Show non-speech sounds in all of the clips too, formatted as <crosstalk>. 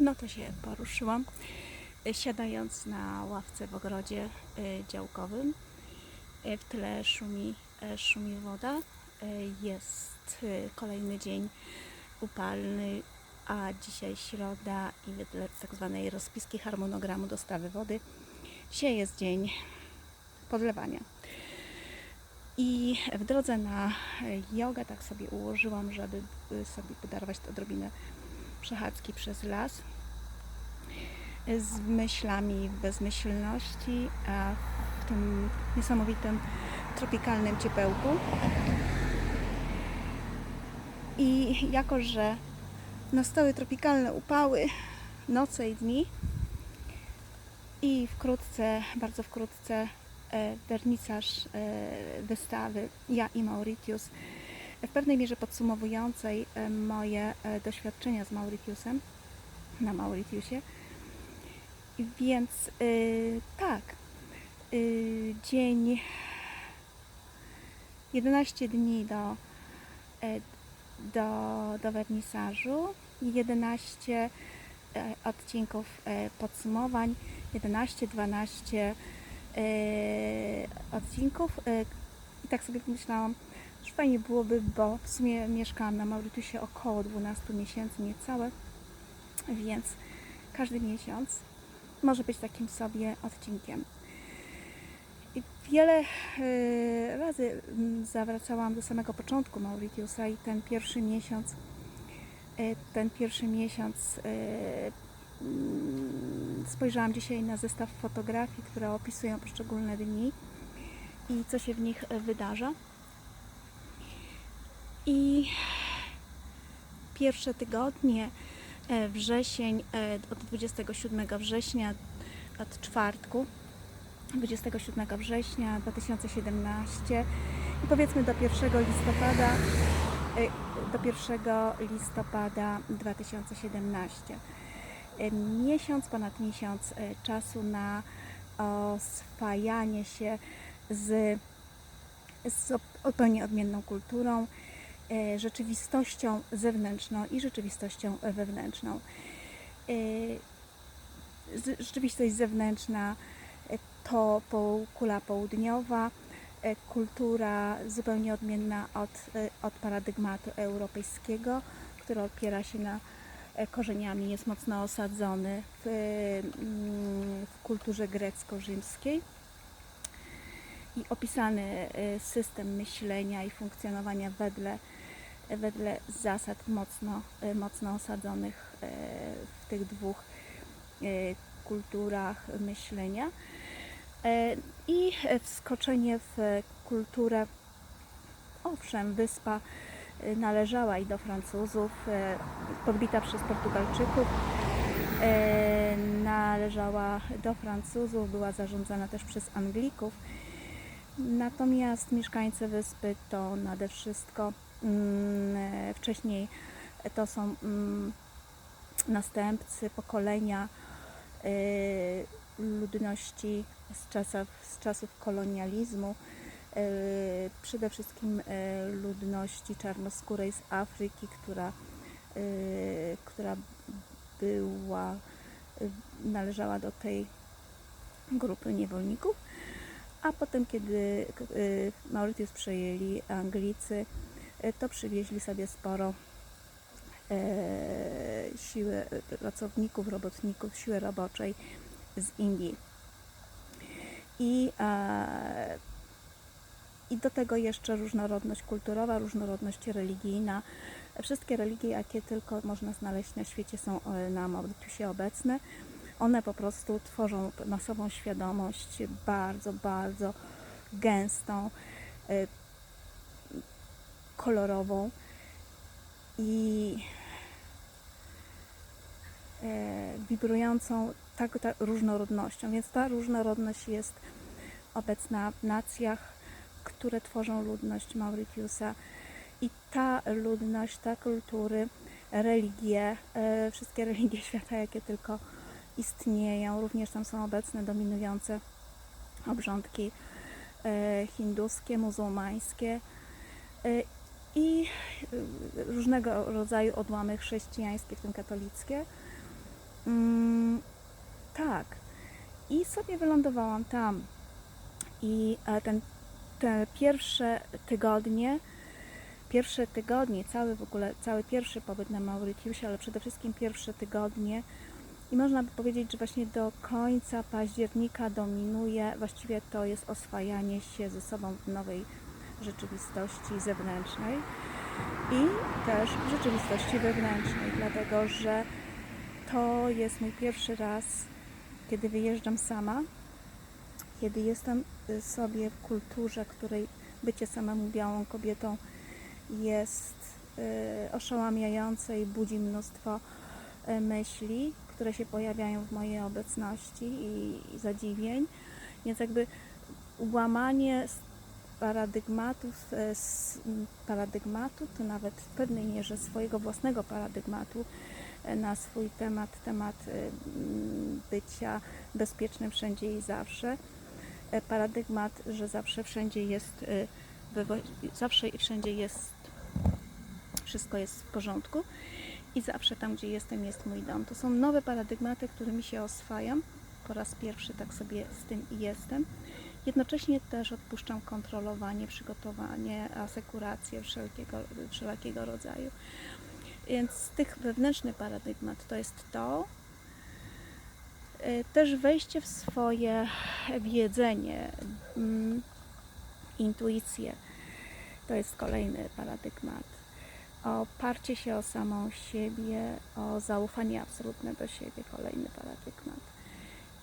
No to się poruszyłam, y, siadając na ławce w ogrodzie y, działkowym. Y, W tle szumi, szumi woda. Jest kolejny dzień upalny, a dzisiaj środa i wedle tak zwanej rozpiski harmonogramu dostawy wody dzisiaj jest dzień podlewania. I w drodze na jogę tak sobie ułożyłam, żeby sobie podarować odrobinę przechadzki przez las z myślami bezmyślności, w tym niesamowitym tropikalnym ciepełku. I jako, że nastały tropikalne upały, noce i dni i wkrótce, bardzo wkrótce e, wernisaż e, wystawy Ja i Mauritius w pewnej mierze podsumowującej e, moje e, doświadczenia z Mauritiusem na Mauritiusie. Więc y, tak, y, dzień 11 dni do, e, do, do wernisażu, 11 e, odcinków podsumowań, 11-12 e, odcinków. I tak sobie pomyślałam, że fajnie byłoby, bo w sumie mieszkałam na Mauritiusie około 12 miesięcy, niecałe, więc każdy miesiąc może być takim sobie odcinkiem. I wiele y, razy mm, zawracałam do samego początku Mauritiusa i ten pierwszy miesiąc, y, ten pierwszy miesiąc y, mm, spojrzałam dzisiaj na zestaw fotografii, które opisują poszczególne dni i co się w nich wydarza. I pierwsze tygodnie, e, wrzesień, e, od 27 września, od czwartku, 27 września 2017 i powiedzmy do 1 listopada, e, do 1 listopada 2017. E, Miesiąc, ponad miesiąc czasu na oswajanie się z, z zupełnie odmienną kulturą, rzeczywistością zewnętrzną i rzeczywistością wewnętrzną. E, Rzeczywistość zewnętrzna e, to półkula południowa, e, kultura zupełnie odmienna od, e, od paradygmatu europejskiego, który opiera się na e, korzeniami, jest mocno osadzony w, mm, w kulturze grecko-rzymskiej i opisany e, system myślenia i funkcjonowania wedle, wedle zasad mocno, e, mocno osadzonych e, w tych dwóch e, kulturach myślenia. I wskoczenie w kulturę, owszem, wyspa należała i do Francuzów, podbita przez Portugalczyków, należała do Francuzów, była zarządzana też przez Anglików. Natomiast mieszkańcy wyspy to nade wszystko wcześniej to są mm, następcy pokolenia e, ludności z czasów, z czasów kolonializmu, e, przede wszystkim e, ludności czarnoskórej z Afryki, która, e, która była, e, należała do tej grupy niewolników. A potem, kiedy Mauritius przejęli Anglicy, to przywieźli sobie sporo e, siły y, pracowników, robotników, siły roboczej z Indii. I, e, I do tego jeszcze różnorodność kulturowa, różnorodność religijna. Wszystkie religie, jakie tylko można znaleźć na świecie, są e, na Mauritiusie obecne one po prostu tworzą masową świadomość bardzo, bardzo gęstą, kolorową i e, wibrującą tak, tak różnorodnością. Więc ta różnorodność jest obecna w nacjach, które tworzą ludność Mauritiusa i ta ludność, ta kultury, religie, e, wszystkie religie <laughs> świata, jakie tylko istnieją. Również tam są obecne dominujące obrządki e, hinduskie, muzułmańskie i e, różnego rodzaju odłamy chrześcijańskie, w tym katolickie. Mm, tak. I sobie wylądowałam tam. I e, ten, te pierwsze tygodnie, pierwsze tygodnie, cały w ogóle, cały pierwszy pobyt na Mauritiusie, ale przede wszystkim pierwsze tygodnie i można by powiedzieć, że właśnie do końca października dominuje, właściwie to jest oswajanie się ze sobą w nowej rzeczywistości zewnętrznej i też rzeczywistości wewnętrznej, dlatego że to jest mój pierwszy raz, kiedy wyjeżdżam sama, kiedy jestem y, sobie w kulturze, której bycie samemu białą kobietą jest y, oszałamiające i budzi mnóstwo y, myśli, które się pojawiają w mojej obecności i, zadziwień. Więc jakby łamanie paradygmatów, e, paradygmatu, to nawet w pewnej mierze swojego własnego paradygmatu e, na swój temat, temat e, bycia bezpiecznym wszędzie i zawsze. Paradygmat, że zawsze wszędzie jest, zawsze i wszędzie jest, wszystko jest w porządku i zawsze tam, gdzie jestem, jest mój dom. To są nowe paradygmaty, którymi się oswajam. Po raz pierwszy tak sobie z tym i jestem. Jednocześnie też odpuszczam kontrolowanie, przygotowanie, asekurację wszelkiego, wszelakiego rodzaju. Więc z tych wewnętrzny paradygmat to jest to. Y, Też wejście w swoje wiedzenie, mm, intuicję. To jest kolejny paradygmat. Oparcie się o samą siebie, o zaufanie absolutne do siebie, kolejny paradygmat.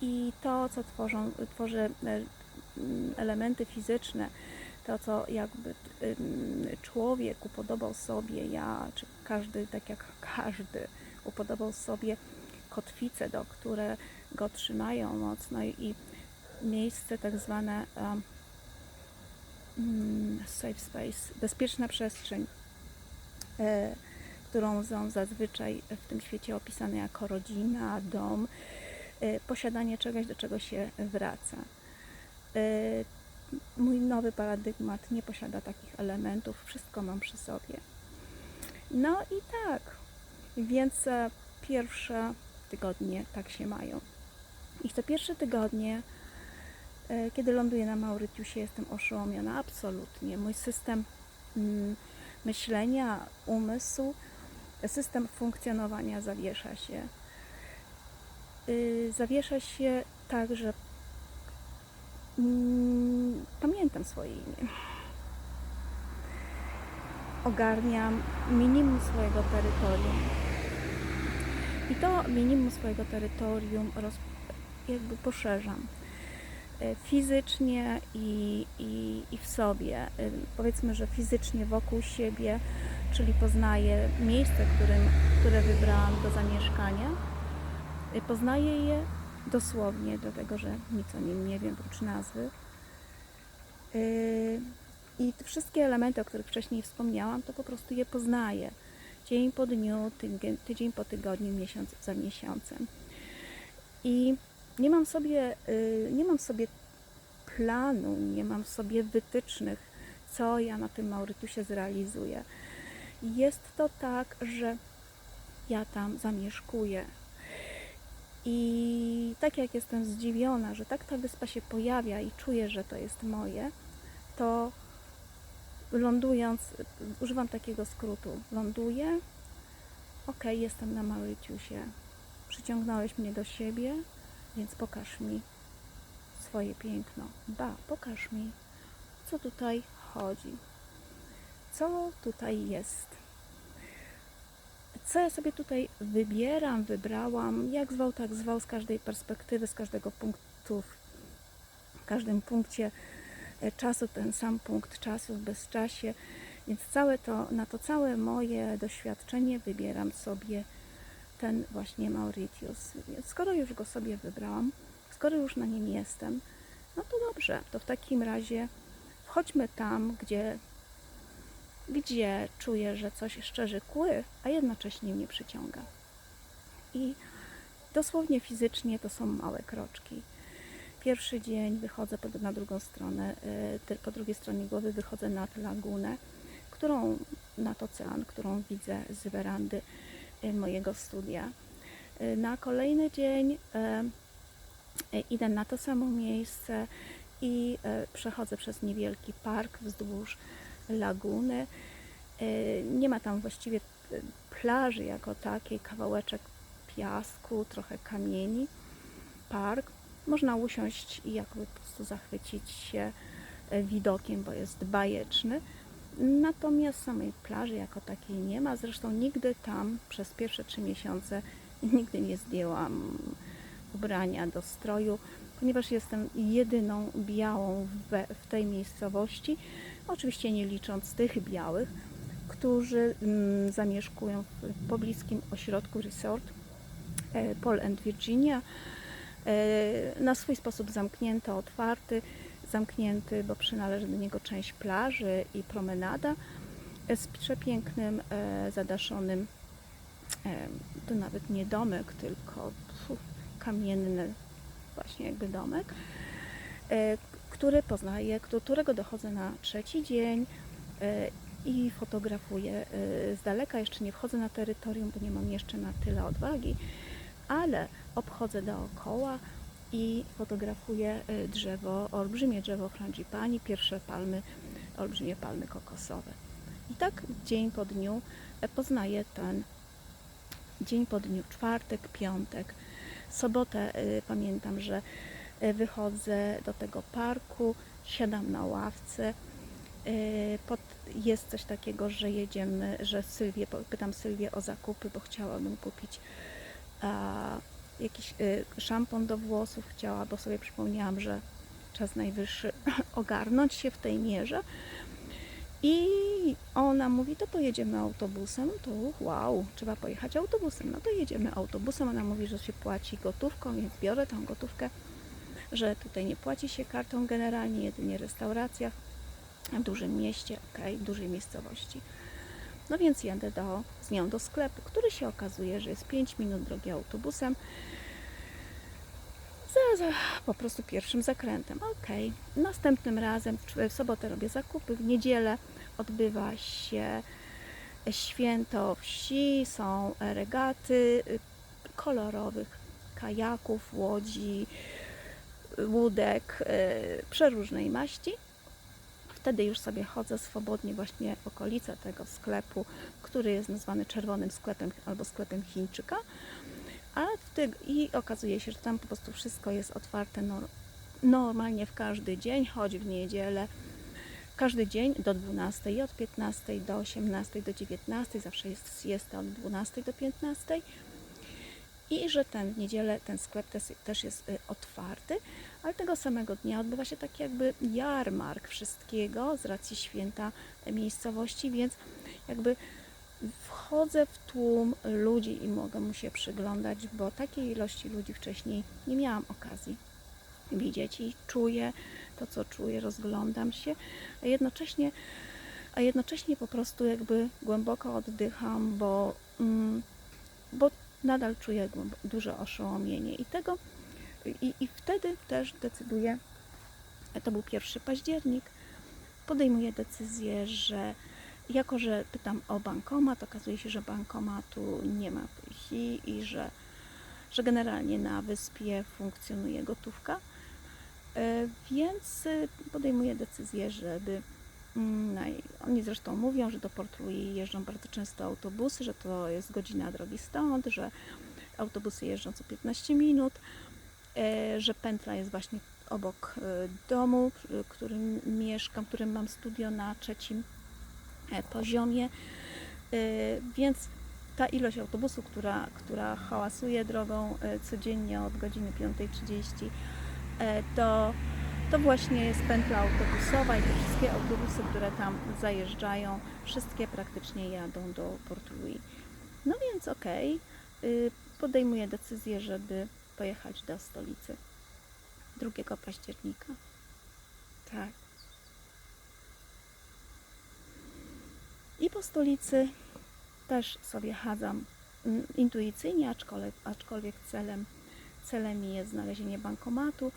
I to, co tworzą, tworzy e, elementy fizyczne, to, co jakby człowiek upodobał sobie, ja, czy każdy, tak jak każdy, upodobał sobie kotwice, do które go trzymają mocno i, miejsce tak zwane um, mm, safe space, bezpieczna przestrzeń, e, którą są zazwyczaj w tym świecie opisane jako rodzina, dom, e, posiadanie czegoś, do czego się wraca. E, Mój nowy paradygmat nie posiada takich elementów, wszystko mam przy sobie. No i tak, więc e, pierwsze tygodnie tak się mają. I te pierwsze tygodnie, e, kiedy ląduję na Mauritiusie, jestem oszołomiona absolutnie. Mój system mm, myślenia, umysł, system funkcjonowania zawiesza się. Y, Zawiesza się tak, że mm, pamiętam swoje imię. Ogarniam minimum swojego terytorium. I to minimum swojego terytorium roz, jakby poszerzam e, fizycznie i, i, i w sobie. E, Powiedzmy, że fizycznie wokół siebie, czyli poznaję miejsce, którym, które wybrałam do zamieszkania. E, Poznaję je dosłownie, dlatego że nic o nim nie wiem, oprócz nazwy. Yy, I te wszystkie elementy, o których wcześniej wspomniałam, to po prostu je poznaję. Dzień po dniu, tydzień, po tygodniu, miesiąc za miesiącem. I nie mam sobie, yy, nie mam sobie planu, nie mam sobie wytycznych, co ja na tym Mauritiusie zrealizuję. Jest to tak, że ja tam zamieszkuję. I tak jak jestem zdziwiona, że tak ta wyspa się pojawia i czuję, że to jest moje, to lądując, używam takiego skrótu, ląduję, ok, jestem na Mauritiusie, przyciągnąłeś mnie do siebie, więc pokaż mi swoje piękno. Ba, pokaż mi, co tutaj chodzi, co tutaj jest co ja sobie tutaj wybieram, wybrałam, jak zwał, tak zwał, z każdej perspektywy, z każdego punktu, w każdym punkcie e, czasu, ten sam punkt czasu w bezczasie, więc całe to, na to całe moje doświadczenie wybieram sobie ten właśnie Mauritius. Skoro już go sobie wybrałam, skoro już na nim jestem, no to dobrze, to w takim razie wchodźmy tam, gdzie gdzie czuję, że coś szczerzy kły, a jednocześnie mnie przyciąga. I dosłownie fizycznie to są małe kroczki. Pierwszy dzień wychodzę na drugą stronę, y, po drugiej stronie głowy wychodzę nad lagunę, którą, nad ocean, którą widzę z werandy y, mojego studia. Y, Na kolejny dzień idę na to samo miejsce i przechodzę przez niewielki park wzdłuż laguny. E, Nie ma tam właściwie e, plaży jako takiej, kawałeczek piasku, trochę kamieni, park. Można usiąść i jakby po prostu zachwycić się e, widokiem, bo jest bajeczny. Natomiast samej plaży jako takiej nie ma. Zresztą nigdy tam przez pierwsze trzy miesiące <laughs> nigdy nie zdjęłam ubrania do stroju, ponieważ jestem jedyną białą w tej miejscowości. Oczywiście nie licząc tych białych, którzy mm, zamieszkują w pobliskim ośrodku resort e, Paul and Virginia. E, na swój sposób zamknięty, otwarty, zamknięty, bo przynależy do niego część plaży i promenada e, z przepięknym, zadaszonym, to nawet nie domek, tylko kamienny właśnie jakby domek, który poznaję, którego dochodzę na trzeci dzień e, i fotografuję e, z daleka. Jeszcze nie wchodzę na terytorium, bo nie mam jeszcze na tyle odwagi, ale obchodzę dookoła i fotografuję e, drzewo, olbrzymie drzewo frangipani, pierwsze palmy, olbrzymie palmy kokosowe. I tak dzień po dniu poznaję ten dzień po dniu, czwartek, piątek, sobotę pamiętam, że wychodzę do tego parku, siadam na ławce. y, Pod, jest coś takiego, że jedziemy, że Sylwię, pytam Sylwię o zakupy, bo chciałabym kupić a, jakiś y, szampon do włosów, chciała, bo sobie przypomniałam, że czas najwyższy <laughs> ogarnąć się w tej mierze. I ona mówi, to pojedziemy autobusem. To wow, trzeba pojechać autobusem. No to jedziemy autobusem. Ona mówi, że się płaci gotówką, więc biorę tą gotówkę, że tutaj nie płaci się kartą generalnie, jedynie restauracjach w dużym mieście, w dużej miejscowości. No więc jadę do, z nią do sklepu, który się okazuje, że jest 5 minut drogi autobusem. Za, za po prostu pierwszym zakrętem. Okej. Następnym razem w, sobotę robię zakupy, w niedzielę odbywa się święto wsi, są regaty y, kolorowych kajaków, łodzi, łódek y, przeróżnej maści. Wtedy już sobie chodzę swobodnie właśnie w okolice tego sklepu, który jest nazwany czerwonym sklepem albo sklepem Chińczyka. I okazuje się, że tam po prostu wszystko jest otwarte nor- normalnie w każdy dzień, choć w niedzielę. Każdy dzień do 12 i od 15 do 18 do 19, zawsze jest siesta od 12 do 15. I że ten w niedzielę ten sklep też, też jest y, otwarty, ale tego samego dnia odbywa się taki jakby jarmark wszystkiego z racji święta miejscowości, więc jakby wchodzę w tłum ludzi i mogę mu się przyglądać, bo takiej ilości ludzi wcześniej nie miałam okazji widzieć i czuję to, co czuję, rozglądam się, a jednocześnie, a jednocześnie po prostu jakby głęboko oddycham, bo, mm, bo nadal czuję duże oszołomienie i tego i, i wtedy też decyduję, to był 1 październik, podejmuję decyzję, że jako, że pytam o bankomat, okazuje się, że bankomatu nie ma chwili i że, że generalnie na wyspie funkcjonuje gotówka. E, Więc y, podejmuję decyzję, żeby. Mm, naj- Oni zresztą mówią, że do Port Louis jeżdżą bardzo często autobusy, że to jest godzina drogi stąd, że autobusy jeżdżą co 15 minut, e, że pętla jest właśnie obok e, domu, w którym mieszkam, w którym mam studio na trzecim e, poziomie. Więc ta ilość autobusu, która, która hałasuje drogą codziennie od godziny 5.30, e, to, to właśnie jest pętla autobusowa i te wszystkie autobusy, które tam zajeżdżają, wszystkie praktycznie jadą do Port Louis. No więc okej, y, podejmuję decyzję, żeby pojechać do stolicy 2 października. Tak. I po stolicy też sobie chadzam mm, intuicyjnie, aczkolwiek, aczkolwiek celem, celem mi jest znalezienie bankomatu.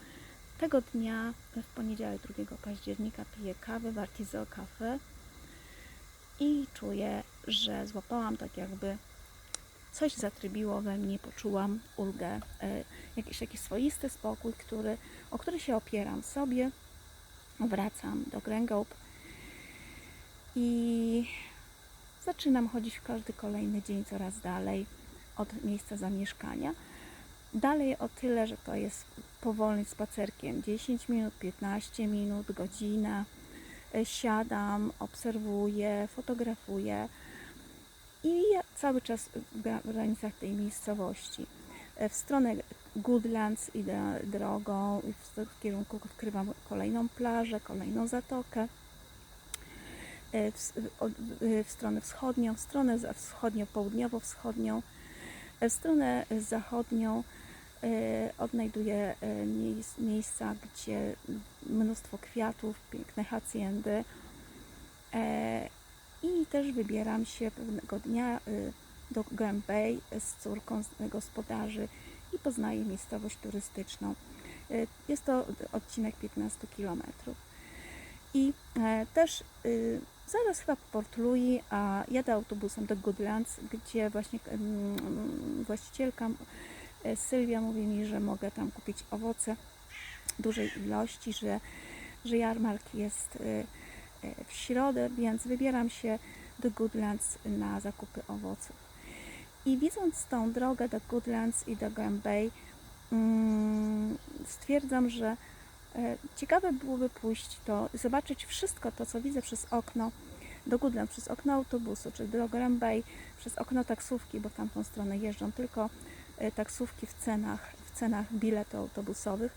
Tego dnia, w poniedziałek 2 października, piję kawę w Artizo Cafe i czuję, że złapałam tak jakby coś zatrybiło we mnie, poczułam ulgę, e, jakiś taki swoisty spokój, który, o który się opieram sobie. Wracam do Gręgob i zaczynam chodzić w każdy kolejny dzień coraz dalej od miejsca zamieszkania. Dalej o tyle, że to jest powolnym spacerkiem 10 minut, 15 minut, godzina. E, Siadam, obserwuję, fotografuję i cały czas w gra- w granicach tej miejscowości. E, W stronę Goodlands idę drogą i w kierunku odkrywam kolejną plażę, kolejną zatokę. E, W, w stronę wschodnią, w stronę wschodnio-południowo-wschodnią. W stronę zachodnią odnajduję e, miejsc, miejsca, gdzie mnóstwo kwiatów, piękne haciendy. E, I też wybieram się pewnego dnia e, do Bay z córką gospodarzy i poznaję miejscowość turystyczną. E, Jest to odcinek 15 km. I e, też y, zaraz chyba po Port Louis, a jadę autobusem do Goodlands, gdzie właśnie właścicielka e, Sylwia mówi mi, że mogę tam kupić owoce dużej ilości, że, że jarmark jest y, y, w środę, więc wybieram się do Goodlands na zakupy owoców. I widząc tą drogę do Goodlands i do Grand Bay, mm, stwierdzam, że e, ciekawe byłoby pójść to, zobaczyć wszystko to, co widzę przez okno do Goodlands, przez okno autobusu, czy do Grand Bay, przez okno taksówki, bo w tamtą stronę jeżdżą tylko e, taksówki w cenach, w cenach biletu autobusowych,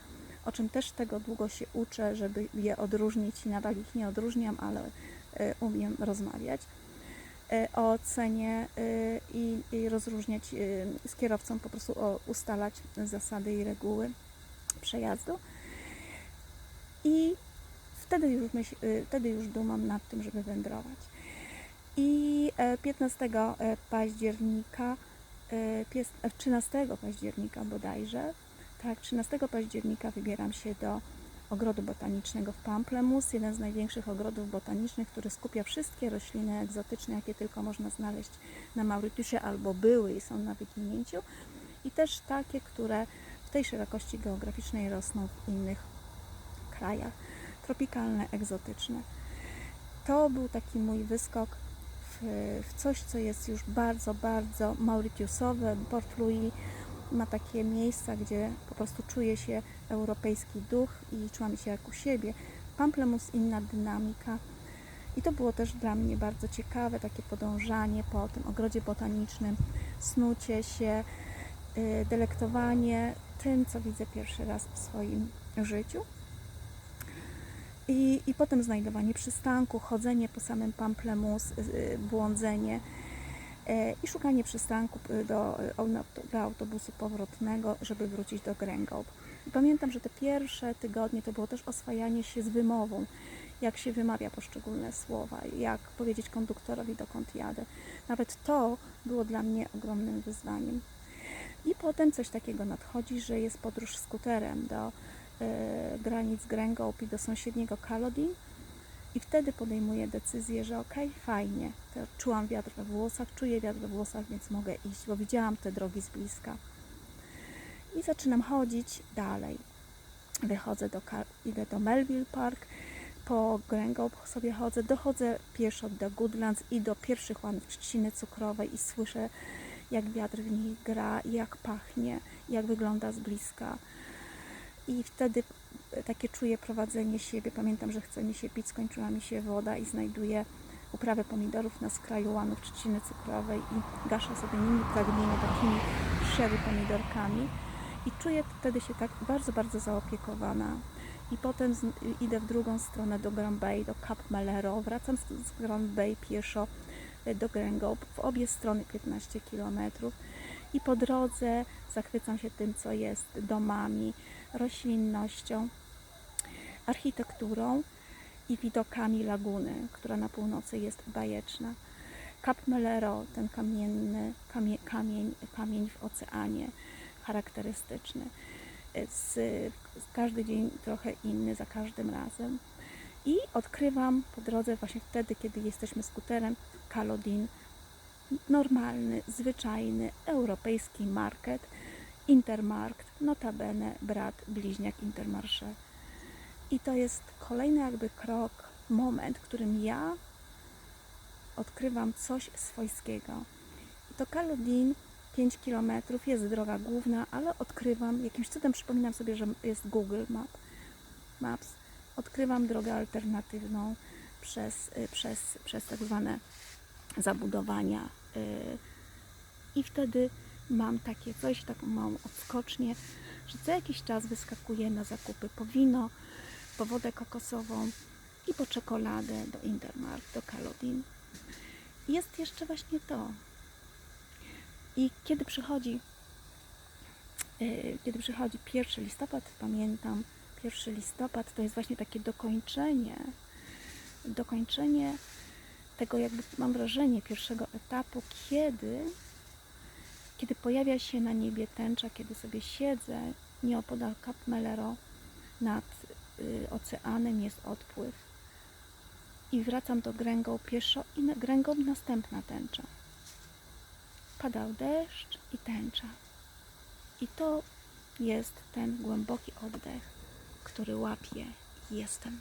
o czym też tego długo się uczę, żeby je odróżnić i nadal ich nie odróżniam, ale e, umiem rozmawiać e, o cenie e, i, i rozróżniać e, z kierowcą, po prostu ustalać zasady i reguły przejazdu. I wtedy już, myśl, wtedy już dumam nad tym, żeby wędrować. I e, 15 e, października, e, e, 13 października bodajże, tak, 13 października wybieram się do ogrodu botanicznego w Pamplemus, jeden z największych ogrodów botanicznych, który skupia wszystkie rośliny egzotyczne, jakie tylko można znaleźć na Mauritiusie albo były i są na wyginięciu i też takie, które w tej szerokości geograficznej rosną w innych krajach, tropikalne, egzotyczne. To był taki mój wyskok w, w coś, co jest już bardzo, bardzo mauritiusowe. Port Louis ma takie miejsca, gdzie po prostu czuje się europejski duch i czułam się jak u siebie. Pamplemus inna dynamika. I to było też dla mnie bardzo ciekawe, takie podążanie po tym ogrodzie botanicznym, snucie się, y, delektowanie tym, co widzę pierwszy raz w swoim życiu. I, I potem znajdowanie przystanku, chodzenie po samym Pamplemus, y, błądzenie e, i szukanie przystanku y, do, do autobusu powrotnego, żeby wrócić do Gręgob. I pamiętam, że te pierwsze tygodnie to było też oswajanie się z wymową, jak się wymawia poszczególne słowa, jak powiedzieć konduktorowi, dokąd jadę. Nawet to było dla mnie ogromnym wyzwaniem. I potem coś takiego nadchodzi, że jest podróż skuterem do granic Gręgob i do sąsiedniego Kalodin. I wtedy podejmuję decyzję, że okej, fajnie, to czułam wiatr we włosach, czuję wiatr we włosach, więc mogę iść, bo widziałam te drogi z bliska. I zaczynam chodzić dalej. Wychodzę do, idę do Melville Park, po Gręgob sobie chodzę, dochodzę pieszo do Goodlands i do pierwszych łanów trzciny cukrowej i słyszę, jak wiatr w nich gra, jak pachnie, jak wygląda z bliska. I wtedy takie czuję prowadzenie siebie. Pamiętam, że chce mi się pić, skończyła mi się woda i znajduję uprawę pomidorów na skraju łanów trzciny cukrowej i gaszę sobie nimi pragnienie takimi sherry pomidorkami. I czuję wtedy się tak bardzo, bardzo zaopiekowana. I potem z, idę w drugą stronę do Grand Bay, do Cap Melero. Wracam z, z Grand Bay pieszo y, do Gręgob, w obie strony 15 kilometrów. I po drodze zachwycam się tym, co jest domami, roślinnością, architekturą i widokami laguny, która na północy jest bajeczna. Cap Melero, ten kamienny, kamie, kamień, kamień w oceanie, charakterystyczny. Z każdy dzień trochę inny za każdym razem. I odkrywam po drodze właśnie wtedy, kiedy jesteśmy skuterem, Kalodin, normalny, zwyczajny, europejski market, Intermarkt, notabene brat, bliźniak Intermarché. I to jest kolejny jakby krok, moment, w którym ja odkrywam coś swojskiego. I to Kalodin 5 km jest droga główna, ale odkrywam, jakimś cudem przypominam sobie, że jest Google Map, Maps, odkrywam drogę alternatywną przez, y, przez, przez tak zwane zabudowania y, i wtedy mam takie coś, taką małą odskocznię, że co jakiś czas wyskakuję na zakupy po wino, po wodę kokosową i po czekoladę do Intermark, do Kalodin. Jest jeszcze właśnie to. I kiedy przychodzi, yy, kiedy przychodzi 1 listopad, pamiętam, 1 listopad to jest właśnie takie dokończenie, dokończenie tego jakby mam wrażenie pierwszego etapu, kiedy kiedy pojawia się na niebie tęcza, kiedy sobie siedzę nieopodal Cap Mellero nad y, oceanem jest odpływ i wracam do Gręgą pieszo i na Gręgą następna tęcza. Padał deszcz i tęcza. I to jest ten głęboki oddech, który łapie. Jestem.